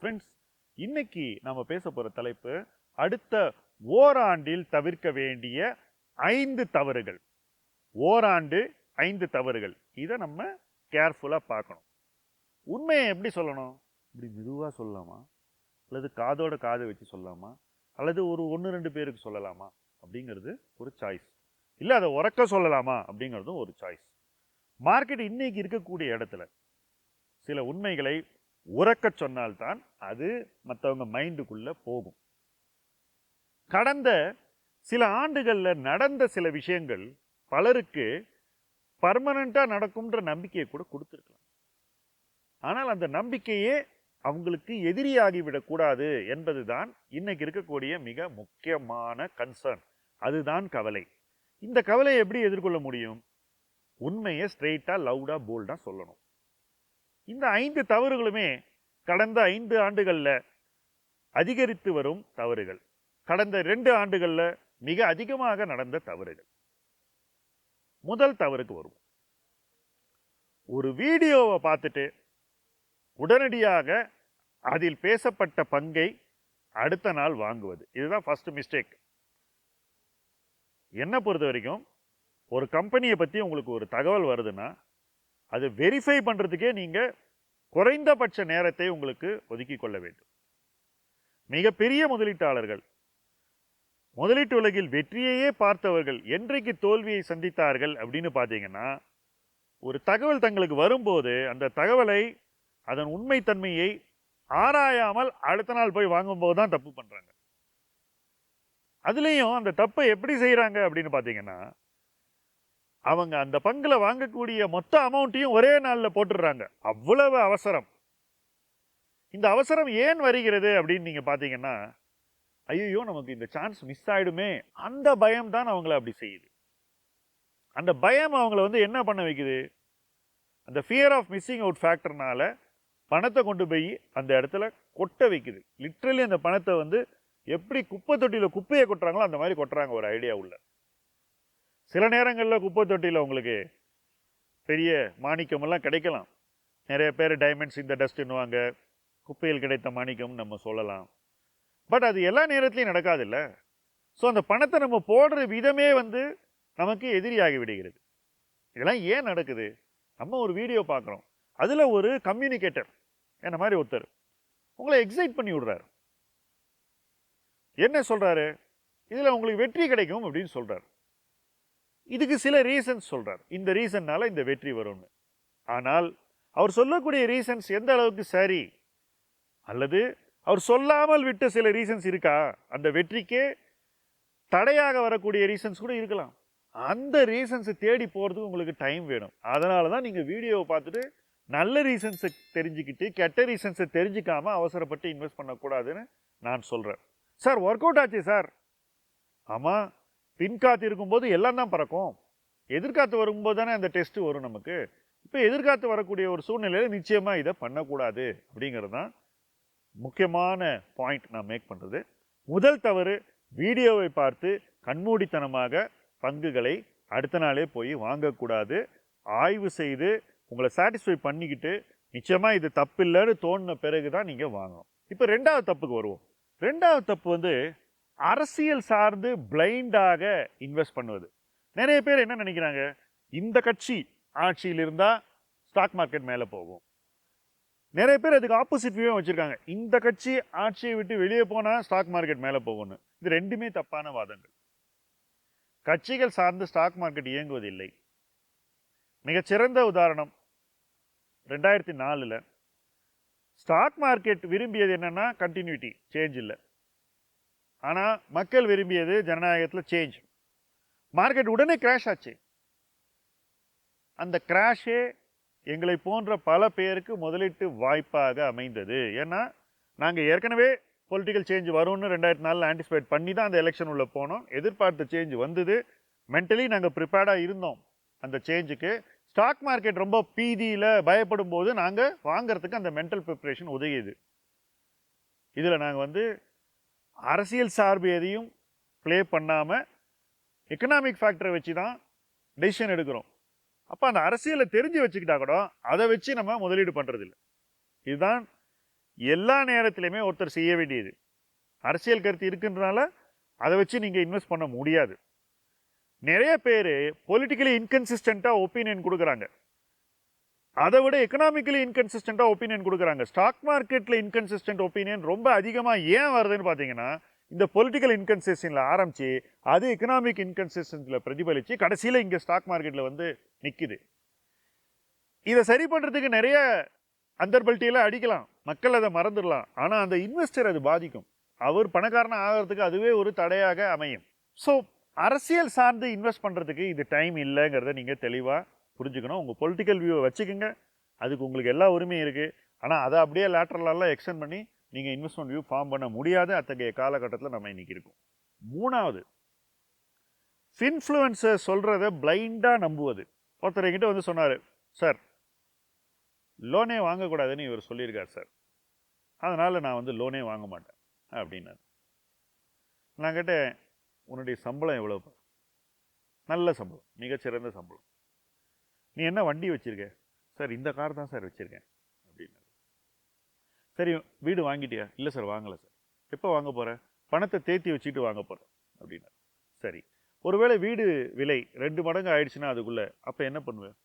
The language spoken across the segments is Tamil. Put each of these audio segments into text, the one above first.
ஃப்ரெண்ட்ஸ் இன்னைக்கு நம்ம பேச போகிற தலைப்பு அடுத்த ஓராண்டில் தவிர்க்க வேண்டிய ஐந்து தவறுகள். ஓராண்டு ஐந்து தவறுகள். இதை நம்ம கேர்ஃபுல்லாக பார்க்கணும். உண்மையை எப்படி சொல்லணும்? இப்படி மெதுவாக சொல்லலாமா? அல்லது காதோட காதை வச்சு சொல்லலாமா? அல்லது ஒரு ஒன்று ரெண்டு பேருக்கு சொல்லலாமா? அப்படிங்கிறது ஒரு சாய்ஸ் இல்லை அதை உறக்க சொல்லலாமா? அப்படிங்கிறதும் ஒரு சாய்ஸ் மார்க்கெட் இன்னைக்கு இருக்கக்கூடிய இடத்துல சில உண்மைகளை உறக்க சொன்னால்தான் அது மற்றவங்க மைண்டுக்குள்ளே போகும். கடந்த சில ஆண்டுகளில் நடந்த சில விஷயங்கள் பலருக்கு பர்மனண்ட்டாக நடக்கும்ன்ற நம்பிக்கையை கூட கொடுத்துருக்கலாம். ஆனால் அந்த நம்பிக்கையே அவங்களுக்கு எதிரியாகிவிடக்கூடாது என்பது தான் இன்னைக்கு இருக்கக்கூடிய மிக முக்கியமான கன்சர்ன் அதுதான் கவலை. இந்த கவலையை எப்படி எதிர்கொள்ள முடியும்? உண்மையை ஸ்ட்ரெயிட்டாக லவுடாக போல்டாக சொல்லணும். இந்த ஐந்து தவறுகளுமே கடந்த ஐந்து ஆண்டுகளில் அதிகரித்து வரும் தவறுகள். கடந்த ரெண்டு ஆண்டுகளில் மிக அதிகமாக நடந்த தவறுகள். முதல் தவறுக்கு வருவோம். ஒரு வீடியோவை பார்த்துட்டு உடனடியாக அதில் பேசப்பட்ட பங்கை அடுத்த நாள் வாங்குவது. இதுதான் ஃபர்ஸ்ட் மிஸ்டேக் என்ன பொறுத்த வரைக்கும் ஒரு கம்பெனியை பற்றி உங்களுக்கு ஒரு தகவல் வருதுன்னா அது வெரிஃபை பண்ணுறதுக்கே நீங்கள் குறைந்தபட்ச நேரத்தை உங்களுக்கு ஒதுக்கி கொள்ள வேண்டும். மிகப்பெரிய முதலீட்டாளர்கள் முதலீட்டு உலகில் வெற்றியையே பார்த்தவர்கள் என்றைக்கு தோல்வியை சந்தித்தார்கள் அப்படின்னு பார்த்தீங்கன்னா ஒரு தகவல் தங்களுக்கு வரும்போது அந்த தகவலை அதன் உண்மைத்தன்மையை ஆராயாமல் அடுத்த நாள் போய் வாங்கும்போது தான் தப்பு பண்ணுறாங்க அதுலேயும் அந்த தப்பை எப்படி செய்கிறாங்க அப்படின்னு பார்த்தீங்கன்னா அவங்க அந்த பங்கில் வாங்கக்கூடிய மொத்த அமௌண்ட்டையும் ஒரே நாளில் போட்டுடுறாங்க. அவ்வளவு அவசரம். இந்த அவசரம் ஏன் வருகிறது அப்படின்னு நீங்கள் பார்த்தீங்கன்னா ஐயோ நமக்கு இந்த சான்ஸ் மிஸ் ஆகிடுமே அந்த பயம் தான் அவங்கள அப்படி செய்யுது. அந்த பயம் அவங்கள வந்து என்ன பண்ண வைக்குது? அந்த ஃபியர் ஆஃப் மிஸ்ஸிங் அவுட் ஃபேக்டர்னால பணத்தை கொண்டு போய் அந்த இடத்துல கொட்ட வைக்குது. லிட்ரலி அந்த பணத்தை வந்து எப்படி குப்பை தொட்டியில் குப்பையை கொட்டுறாங்களோ அந்த மாதிரி கொட்டுறாங்க ஒரு ஐடியா உள்ள. சில நேரங்களில் குப்பை தொட்டியில் உங்களுக்கு பெரிய மாணிக்கமெல்லாம் கிடைக்கலாம். நிறைய பேர் டைமண்ட்ஸ் இந்த டஸ்ட்னுவாங்க குப்பையில் கிடைத்த மாணிக்கம் நம்ம சொல்லலாம். பட் அது எல்லா நேரத்துலையும் நடக்காதில்ல. ஸோ அந்த பணத்தை நம்ம போடுற விதமே வந்து நமக்கு எதிரியாகி விடுகிறது. இதெல்லாம் ஏன் நடக்குது? நம்ம ஒரு வீடியோ பார்க்குறோம். அதில் ஒரு கம்யூனிகேட்டர் என்ன மாதிரி ஒருத்தர் உங்களை எக்ஸைட் பண்ணி விடுறாரு. என்ன சொல்கிறாரு இதில் உங்களுக்கு வெற்றி கிடைக்கும் அப்படின்னு சொல்கிறார் இதுக்கு சில ரீசன்ஸ் சொல்கிறார் இந்த ரீசன்னால் இந்த வெற்றி வரும்னு. ஆனால் அவர் சொல்லக்கூடிய ரீசன்ஸ் எந்த அளவுக்கு சரி அல்லது அவர் சொல்லாமல் விட்ட சில ரீசன்ஸ் இருக்கா? அந்த வெற்றிக்கே தடையாக வரக்கூடிய ரீசன்ஸ் கூட இருக்கலாம். அந்த ரீசன்ஸை தேடி போகிறதுக்கு உங்களுக்கு டைம் வேணும். அதனால தான் நீங்கள் வீடியோவை பார்த்துட்டு நல்ல ரீசன்ஸை தெரிஞ்சுக்கிட்டு கெட்ட ரீசன்ஸை தெரிஞ்சுக்காம அவசரப்பட்டு இன்வெஸ்ட் பண்ணக்கூடாதுன்னு நான் சொல்கிறேன் சார் ஒர்க் அவுட் ஆச்சு சார்? ஆமாம் பின்காத்து இருக்கும்போது எல்லாம் தான் பறக்கும். எதிர்காத்து வரும்போது தானே அந்த டெஸ்ட் வரும் நமக்கு. இப்போ எதிர்காத்து வரக்கூடிய ஒரு சூழ்நிலையில் நிச்சயமாக இதை பண்ணக்கூடாது அப்படிங்கிறது தான் முக்கியமான பாயிண்ட் நான் மேக் பண்ணுறது முதல் தவறு வீடியோவை பார்த்து கண்மூடித்தனமாக பங்குகளை அடுத்த நாளே போய் வாங்கக்கூடாது. ஆய்வு செய்து உங்களை சாட்டிஸ்ஃபை பண்ணிக்கிட்டு நிச்சயமாக இது தப்பு இல்லைன்னு தோணின பிறகு தான் நீங்கள் வாங்கணும். இப்போ ரெண்டாவது தப்புக்கு வருவோம். ரெண்டாவது தப்பு வந்து அரசியல் சார்ந்து பிளைண்டாக இன்வெஸ்ட் பண்ணுவது. நிறைய பேர் என்ன நினைக்கிறாங்க? இந்த கட்சி ஆட்சியில் இருந்தால் ஸ்டாக் மார்க்கெட் மேலே போகும். நிறைய பேர் அதுக்கு ஆப்போசிட் வியூவே வச்சுருக்காங்க. இந்த கட்சி ஆட்சியை விட்டு வெளியே போனால் ஸ்டாக் மார்க்கெட் மேலே போகும்னு. இது ரெண்டுமே தப்பான வாதங்கள். கட்சிகள் சார்ந்து ஸ்டாக் மார்க்கெட் இயங்குவதில்லை. மிகச்சிறந்த உதாரணம் ரெண்டாயிரத்தி நாலில் ஸ்டாக் மார்க்கெட் விரும்பியது என்னன்னா கண்டினியூட்டி சேஞ்ச் இல்லை. ஆனால் மக்கள் விரும்பியது ஜனநாயகத்தில் சேஞ்ச் மார்க்கெட் உடனே கிராஷ் ஆச்சு. அந்த கிராஷே எங்களை போன்ற பல பேருக்கு முதலீட்டு வாய்ப்பாக அமைந்தது. ஏன்னா நாங்கள் ஏற்கனவே பொலிட்டிக்கல் சேஞ்ச் வரும்னு ரெண்டாயிரத்தி நாலில் ஆன்டிசிபேட் பண்ணி தான் அந்த எலெக்ஷன் உள்ளே போனோம். எதிர்பார்த்த சேஞ்ச் வந்தது. மென்டலி நாங்கள் ப்ரிப்பேர்டாக இருந்தோம் அந்த சேஞ்சுக்கு ஸ்டாக் மார்க்கெட் ரொம்ப பீதியில் பயப்படும் போது நாங்கள் வாங்கிறதுக்கு அந்த மென்டல் ப்ரிப்பரேஷன் உதவியது. இதில் நாங்கள் வந்து அரசியல் சார்பு எதையும் ப்ளே பண்ணாமல் எக்கனாமிக் ஃபேக்டரை வச்சு தான் டெசிஷன் எடுக்கிறோம். அப்போ அந்த அரசியலை தெரிஞ்சு வச்சுக்கிட்டா கூட அதை வச்சு நம்ம முதலீடு பண்ணுறதில்ல இதுதான் எல்லா நேரத்திலையுமே ஒருத்தர் செய்ய வேண்டியது. அரசியல் கருத்து இருக்குன்றனால அதை வச்சு நீங்கள் இன்வெஸ்ட் பண்ண முடியாது. நிறைய பேர் பொலிட்டிக்கலி இன்கன்சிஸ்டண்ட்டாக ஒப்பீனியன் கொடுக்குறாங்க. அதை விட எக்கனாமிக்கலி இன்கன்சிஸ்டண்ட்டாக ஒப்பீனியன் கொடுக்குறாங்க. ஸ்டாக் மார்க்கெட்டில் இன்கன்சிஸ்டன்ட் ஒப்பீனியன் ரொம்ப அதிகமாக ஏன் வருதுன்னு பார்த்தீங்கன்னா இந்த பொலிட்டிக்கல் இன்கன்சிஸ்டன்ல ஆரம்பித்து அது எக்கனாமிக் இன்கன்சிஸ்டன்ஸில் பிரதிபலித்து கடைசியில் இங்கே ஸ்டாக் மார்க்கெட்டில் வந்து நிற்குது இதை சரி பண்ணுறதுக்கு நிறைய அந்தர்பல்ட்டியெல்லாம் அடிக்கலாம். மக்கள் அதை மறந்துடலாம். ஆனால் அந்த இன்வெஸ்டர் அது பாதிக்கும். அவர் பணக்காரன் ஆகிறதுக்கு அதுவே ஒரு தடையாக அமையும். ஸோ அரசியல் சார்ந்து இன்வெஸ்ட் பண்ணுறதுக்கு இது டைம் இல்லைங்கிறத நீங்கள் தெளிவாக புரிஞ்சுக்கணும். உங்கள் பொலிட்டிக்கல் வியூவை வச்சுக்கோங்க. அதுக்கு உங்களுக்கு எல்லா உரிமையும் இருக்குது ஆனால் அதை அப்படியே லேட்டரலெல்லாம் எக்ஸ்டெண்ட் பண்ணி நீங்கள் இன்வெஸ்ட்மெண்ட் வியூ ஃபார்ம் பண்ண முடியாத அத்தகைய காலகட்டத்தில் நம்ம இன்றைக்கி இருக்கோம். மூணாவது ஃபின்ஃப்ளூயன்சர் சொல்கிறத பிளைண்டாக நம்புவது. ஒருத்தர் என்கிட்ட வந்து சொன்னார் சார் லோனே வாங்கக்கூடாதுன்னு இவர் சொல்லியிருக்கார் சார் அதனால் நான் வந்து லோனே வாங்க மாட்டேன் அப்படின்னாரு. நான் கேட்டேன் உன்னுடைய சம்பளம் எவ்வளோ நல்ல சம்பளம் மிகச்சிறந்த சம்பளம். நீ என்ன வண்டி வச்சுருக்க? சார் இந்த கார் தான் சார் வச்சுருக்கேன். அப்படின்னாரு. சரி வீடு வாங்கிட்டியா? இல்லை சார் வாங்கலை சார். எப்போ வாங்க போகிற பணத்தை தேத்தி வச்சுட்டு வாங்க போகிறேன் அப்படின்னாரு. சரி. ஒருவேளை வீடு விலை ரெண்டு மடங்கு ஆயிடுச்சுன்னா அதுக்குள்ளே அப்போ என்ன பண்ணுவேன்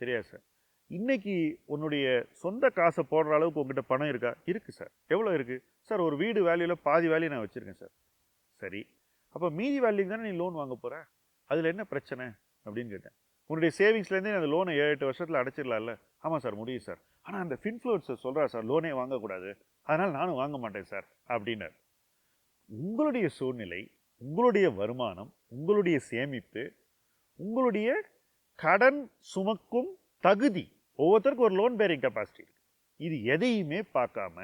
தெரியாது சார். இன்னைக்கு உன்னுடைய சொந்த காசை போடுற அளவுக்கு உங்ககிட்ட பணம் இருக்கா? இருக்குது சார். எவ்வளோ இருக்குது சார் ஒரு வீடு வேல்யூவில் பாதி வேல்யூ நான் வச்சுருக்கேன் சார். சரி. அப்போ மீதி வேல்யூக்கு தானே நீ லோன் வாங்க போகிற அதில் என்ன பிரச்சனை? அப்படின்னு கேட்டேன். உன்னுடைய சேவிங்ஸ்லேருந்தே அந்த லோனை ஏழு எட்டு வருஷத்தில் அடைச்சிடலாம்ல? ஆமாம் சார் முடியும் சார். ஆனால் அந்த ஃபின்ஃப்ளூன்சர் சொல்கிறார் சார் லோனே வாங்கக்கூடாது. அதனால் நானும் வாங்க மாட்டேன் சார் அப்படின்னார். உங்களுடைய சூழ்நிலை உங்களுடைய வருமானம் உங்களுடைய சேமிப்பு உங்களுடைய கடன் சுமக்கும் தகுதி ஒவ்வொருத்தருக்கும் ஒரு லோன் பேரிங் கெப்பாசிட்டி இருக்குது இது எதையுமே பார்க்காம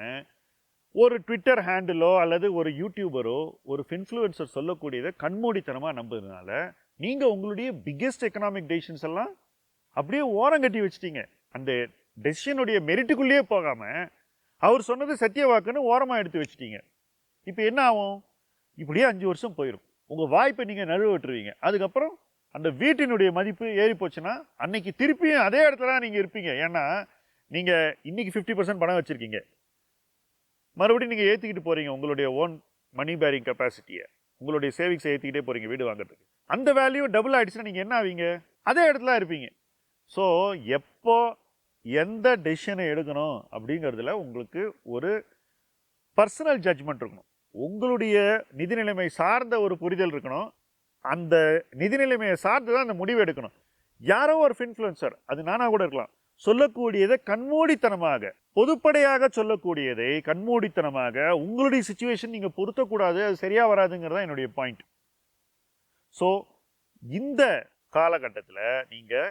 ஒரு ட்விட்டர் ஹேண்டிலோ அல்லது ஒரு யூடியூபரோ ஒரு இன்ஃப்ளூயன்சர் சொல்லக்கூடியதை கண்மூடித்தனமாக நம்புறதுனால நீங்கள் உங்களுடைய பிக்கெஸ்ட் எக்கனாமிக் டெசிஷன்ஸ் எல்லாம் அப்படியே ஓரங்கட்டி வச்சிட்டீங்க. அந்த டெசிஷனுடைய மெரிட்டுக்குள்ளேயே போகாமல் அவர் சொன்னது சத்திய வாக்குன்னு ஓரமாக எடுத்து வச்சிட்டீங்க. இப்போ என்ன ஆகும்? இப்படியே அஞ்சு வருஷம் போயிடும் உங்கள் வாய்ப்பை நீங்கள் நழுவிட்டுருவீங்க. அதுக்கப்புறம் அந்த வீட்டினுடைய மதிப்பு ஏறி போச்சுன்னா அன்னைக்கு திருப்பியும் அதே இடத்துல தான் நீங்கள் இருப்பீங்க. ஏன்னா நீங்கள் இன்றைக்கி ஃபிஃப்டி பர்சன்ட் பணம் வச்சுருக்கீங்க. மறுபடியும் நீங்கள் ஏற்றிக்கிட்டு போகிறீங்க உங்களுடைய ஓன் மணி பேரிங் கெப்பாசிட்டியை உங்களுடைய சேவிங்ஸை ஏற்றிக்கிட்டே போகிறீங்க வீடு வாங்குறதுக்கு. அந்த வேல்யூ டபுள் ஆகிடுச்சுன்னா நீங்கள் என்ன ஆவீங்க? அதே இடத்துல இருப்பீங்க. ஸோ எப்போ எந்த டெசிஷனை எடுக்கணும் அப்படிங்கிறதுல உங்களுக்கு ஒரு பர்சனல் ஜட்ஜ்மெண்ட் இருக்கணும். உங்களுடைய நிதி நிலைமை சார்ந்த ஒரு புரிதல் இருக்கணும். அந்த நிதி நிலைமையை சார்ந்து தான் அந்த முடிவு எடுக்கணும். யாரோ ஒரு இன்ஃப்ளூயன்சர் அது நானாக கூட இருக்கலாம் சொல்லக்கூடியதை கண்மூடித்தனமாக பொதுப்படையாக சொல்லக்கூடியதை கண்மூடித்தனமாக உங்களுடைய சுச்சுவேஷன் நீங்கள் பொருத்தக்கூடாது அது சரியாக வராதுங்கிறது தான் என்னுடைய பாயிண்ட் ஸோ இந்த காலகட்டத்தில் நீங்கள்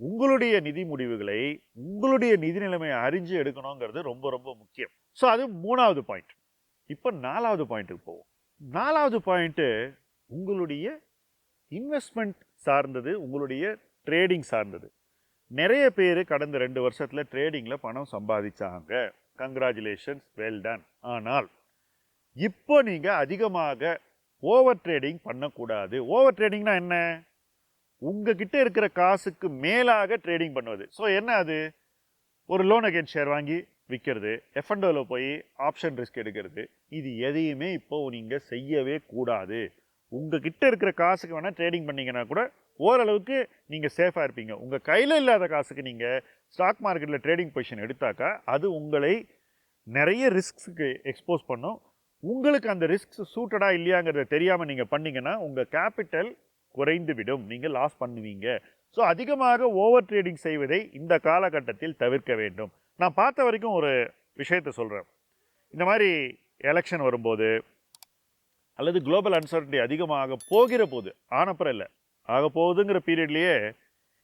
உங்களுடைய நிதி முடிவுகளை உங்களுடைய நிதி நிலைமையை அறிஞ்சு எடுக்கணுங்கிறது ரொம்ப ரொம்ப முக்கியம். ஸோ அது மூணாவது பாயிண்ட் இப்போ நாலாவது பாயிண்ட்டுக்கு போவோம். நாலாவது பாயிண்ட்டு உங்களுடைய இன்வெஸ்ட்மெண்ட் சார்ந்தது உங்களுடைய ட்ரேடிங் சார்ந்தது. நிறைய பேர் கடந்த ரெண்டு வருஷத்தில் ட்ரேடிங்கில் பணம் சம்பாதிச்சாங்க. கங்க்ராச்சுலேஷன்ஸ் வெல் டன் ஆனால் இப்போ நீங்கள் அதிகமாக ஓவர் ட்ரேடிங் பண்ணக்கூடாது. ஓவர் ட்ரேடிங்னா என்ன? உங்ககிட்ட இருக்கிற காசுக்கு மேலாக ட்ரேடிங் பண்ணுவது. ஸோ என்ன அது? ஒரு லோன் அகேன் ஷேர் வாங்கி விற்கிறது எஃப்என்டோவில் போய் ஆப்ஷன் ரிஸ்க் எடுக்கிறது. இது எதையுமே இப்போது நீங்கள் செய்யவே கூடாது. உங்கள் கிட்டே இருக்கிற காசுக்கு வேணால் ட்ரேடிங் பண்ணிங்கன்னா கூட ஓரளவுக்கு நீங்கள் சேஃபாக இருப்பீங்க. உங்கள் கையில் இல்லாத காசுக்கு நீங்கள் ஸ்டாக் மார்க்கெட்டில் ட்ரேடிங் பொசிஷன் எடுத்தாக்கா அது உங்களை நிறைய ரிஸ்க்ஸுக்கு எக்ஸ்போஸ் பண்ணும். உங்களுக்கு அந்த ரிஸ்க்ஸ் சூட்டடாக இல்லையாங்கிறத தெரியாமல் நீங்கள் பண்ணிங்கன்னா உங்கள் கேபிட்டல் குறைந்து விடும். நீங்கள் லாஸ் பண்ணுவீங்க. ஸோ அதிகமாக ஓவர் ட்ரேடிங் செய்வதை இந்த காலகட்டத்தில் தவிர்க்க வேண்டும். நான் பார்த்த வரைக்கும் ஒரு விஷயத்தை சொல்கிறேன் இந்த மாதிரி எலெக்ஷன் வரும்போது அல்லது குளோபல் அன்சர்டி அதிகமாக போகிற போது ஆனப்புறம் இல்லை ஆக போகுதுங்கிற பீரியட்லேயே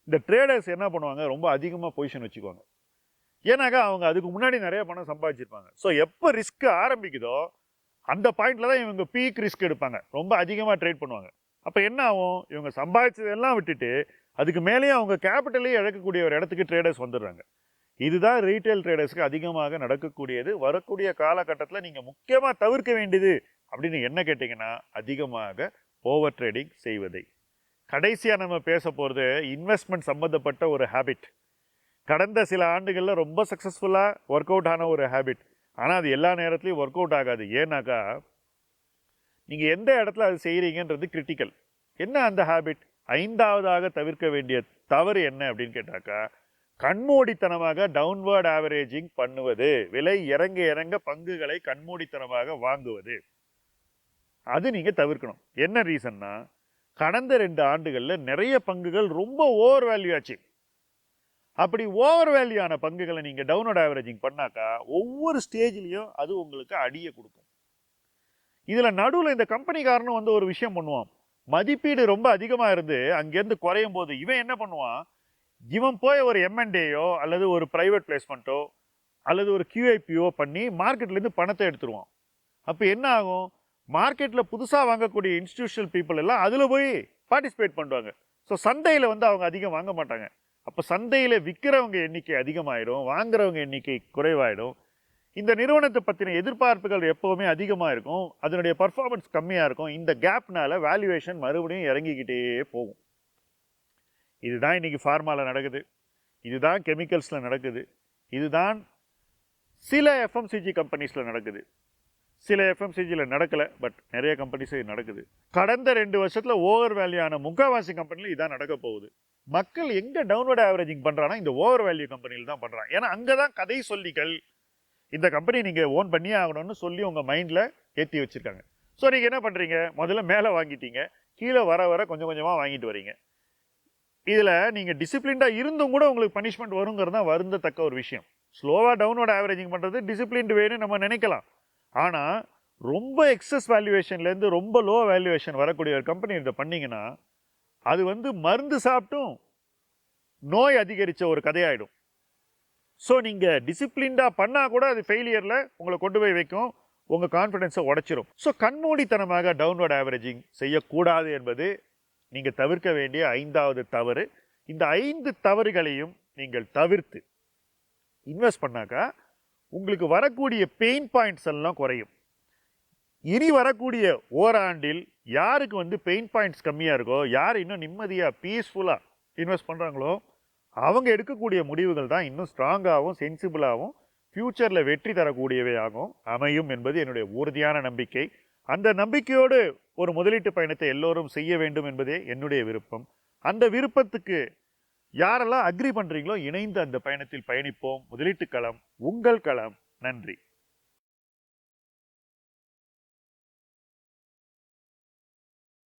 இந்த ட்ரேடர்ஸ் என்ன பண்ணுவாங்க? ரொம்ப அதிகமாக பொசிஷன் வச்சுக்குவாங்க. ஏன்னாக்கா அவங்க அதுக்கு முன்னாடி நிறைய பணம் சம்பாதிச்சிருப்பாங்க. ஸோ எப்போ ரிஸ்க் ஆரம்பிக்குதோ அந்த பாயிண்ட்டில் தான் இவங்க பீக் ரிஸ்க் எடுப்பாங்க. ரொம்ப அதிகமாக ட்ரேட் பண்ணுவாங்க. அப்போ என்ன ஆகும்? இவங்க சம்பாதிச்சதெல்லாம் விட்டுட்டு அதுக்கு மேலேயே அவங்க கேபிட்டலே இழக்கக்கூடிய ஒரு இடத்துக்கு ட்ரேடர்ஸ் வந்துடுறாங்க. இதுதான் ரீட்டைல் ட்ரேடர்ஸ்க்கு அதிகமாக நடக்கக்கூடியது. வரக்கூடிய காலகட்டத்தில் நீங்கள் முக்கியமாக தவிர்க்க வேண்டியது அப்படின்னு என்ன கேட்டிங்கன்னா அதிகமாக ஓவர் ட்ரேடிங் செய்வதை. கடைசியாக நம்ம பேச போகிறது இன்வெஸ்ட்மெண்ட் சம்மந்தப்பட்ட ஒரு ஹேபிட் கடந்த சில ஆண்டுகளில் ரொம்ப சக்ஸஸ்ஃபுல்லாக ஒர்க் அவுட் ஆன ஒரு ஹேபிட் ஆனால் அது எல்லா நேரத்துலையும் ஒர்க் அவுட் ஆகாது. ஏன்னாக்கா நீங்கள் எந்த இடத்துல அது செய்கிறீங்கன்றது கிரிட்டிக்கல் என்ன அந்த ஹேபிட் ஐந்தாவதாக தவிர்க்க வேண்டிய தவறு என்ன அப்படின்னு கேட்டாக்கா கண்மூடித்தனமாக டவுன்வேர்ட் ஆவரேஜிங் பண்ணுவது விலை இறங்க இறங்க பங்குகளை கண்மூடித்தனமாக வாங்குவது. அது நீங்கள் தவிர்க்கணும். என்ன ரீசன்னா கடந்த ரெண்டு ஆண்டுகளில் நிறைய பங்குகள் ரொம்ப ஓவர் வேல்யூ ஆச்சு. அப்படி ஓவர் வேல்யூ ஆன பங்குகளை நீங்கள் டவுனோட ஆவரேஜிங் பண்ணாக்கா ஒவ்வொரு ஸ்டேஜ்லேயும் அது உங்களுக்கு அடியை கொடுக்கும். இதில் நடுவில் இந்த கம்பெனிக்காரனும் வந்து ஒரு விஷயம் பண்ணுவான். மதிப்பீடு ரொம்ப அதிகமாக இருந்து அங்கேருந்து குறையும் போது இவன் என்ன பண்ணுவான்? இவன் போய் ஒரு எம்என்டேயோ அல்லது ஒரு ப்ரைவேட் பிளேஸ்மெண்ட்டோ அல்லது ஒரு கியூஐபிஓ பண்ணி மார்க்கெட்லேருந்து பணத்தை எடுத்துருவான். அப்போ என்ன ஆகும்? மார்க்கெட்டில் புதுசாக வாங்கக்கூடிய இன்ஸ்டியூஷனல் பீப்புள் எல்லாம் அதில் போய் பார்ட்டிசிபேட் பண்ணுவாங்க ஸோ சந்தையில் வந்து அவங்க அதிகம் வாங்க மாட்டாங்க. அப்போ சந்தையில் விற்கிறவங்க எண்ணிக்கை அதிகமாயிடும் வாங்குறவங்க எண்ணிக்கை குறைவாயிடும். இந்த நிறுவனத்தை பற்றின எதிர்பார்ப்புகள் எப்போவுமே அதிகமாக இருக்கும். அதனுடைய பர்ஃபார்மன்ஸ் கம்மியாக இருக்கும். இந்த கேப்னால வேல்யூவேஷன் மறுபடியும் இறங்கிக்கிட்டே போகும். இதுதான் இன்னைக்கு ஃபார்மாவில் நடக்குது. இதுதான் கெமிக்கல்ஸில் நடக்குது. இதுதான் சில எஃப்எம்சிஜி கம்பெனிஸில் நடக்குது. சில எஃப்எம்சிஜியில் நடக்கலை பட் நிறைய கம்பெனிஸ் நடக்குது. கடந்த ரெண்டு வருஷத்தில் ஓவர் வேல்யூ முக்கால்வாசி கம்பெனியில் இதான் நடக்க போகுது. மக்கள் எங்கே டவுன்வர்ட் ஆவரேஜிங் பண்ணுறான்னா இந்த ஓவர் வேல்யூ கம்பெனியில் தான் பண்ணுறாங்க ஏன்னா அங்கே தான் கதை சொல்லிகள் இந்த கம்பெனி நீங்கள் ஓன் பண்ணியே ஆகணும்னு சொல்லி உங்கள் மைண்டில் ஏற்றி வச்சுருக்காங்க. ஸோ நீங்கள் என்ன பண்ணுறீங்க முதல்ல மேலே வாங்கிட்டீங்க. கீழே வர வர கொஞ்சம் கொஞ்சமாக வாங்கிட்டு வரீங்க. இதில் நீங்கள் டிசிப்ளின்டாக இருந்தும் கூட உங்களுக்கு பனிஷ்மெண்ட் வருங்கிறது தான் வருந்தத்தக்க ஒரு விஷயம். ஸ்லோவாக டவுன்வர்ட் ஆவரேஜிங் பண்ணுறது டிசிப்ளின்டு வேணும்னு நம்ம நினைக்கலாம். ஆனால் ரொம்ப எக்ஸஸ் வேல்யூவேஷன்லேருந்து ரொம்ப லோ வேல்யூவேஷன் வரக்கூடிய ஒரு கம்பெனி இதை பண்ணிங்கன்னா அது வந்து மருந்து சாப்பிட்டும் நோய் அதிகரித்த ஒரு கதையாயிடும். ஸோ நீங்கள் டிசிப்ளின்டாக பண்ணால் கூட அது ஃபெயிலியரில் உங்களை கொண்டு போய் வைக்கும் உங்கள் கான்ஃபிடென்ஸை உடச்சிரும். ஸோ கண்மூடித்தனமாக டவுன்வர்ட் ஆவரேஜிங் செய்யக்கூடாது என்பது நீங்கள் தவிர்க்க வேண்டிய ஐந்தாவது தவறு. இந்த ஐந்து தவறுகளையும் நீங்கள் தவிர்த்து இன்வெஸ்ட் பண்ணாக்கா உங்களுக்கு வரக்கூடிய பெயின் பாயிண்ட்ஸ் எல்லாம் குறையும். இனி வரக்கூடிய ஓராண்டில் யாருக்கு வந்து பெயின் பாயிண்ட்ஸ் கம்மியாக இருக்கோ யார் இன்னும் நிம்மதியாக பீஸ்ஃபுல்லாக இன்வெஸ்ட் பண்ணுறாங்களோ அவங்க எடுக்கக்கூடிய முடிவுகள் தான் இன்னும் ஸ்ட்ராங்காகவும் சென்சிபிளாகவும் ஃப்யூச்சரில் வெற்றி தரக்கூடியவையாகவும் அமையும் என்பது என்னுடைய உறுதியான நம்பிக்கை. அந்த நம்பிக்கையோடு ஒரு முதலீட்டு பயணத்தை எல்லோரும் செய்ய வேண்டும் என்பதே என்னுடைய விருப்பம். அந்த விருப்பத்துக்கு யாரெல்லாம் அக்ரி பண்ணுறீங்களோ இணைந்து அந்த பயணத்தில் பயணிப்போம். முதலீட்டு களம் உங்கள் களம். நன்றி.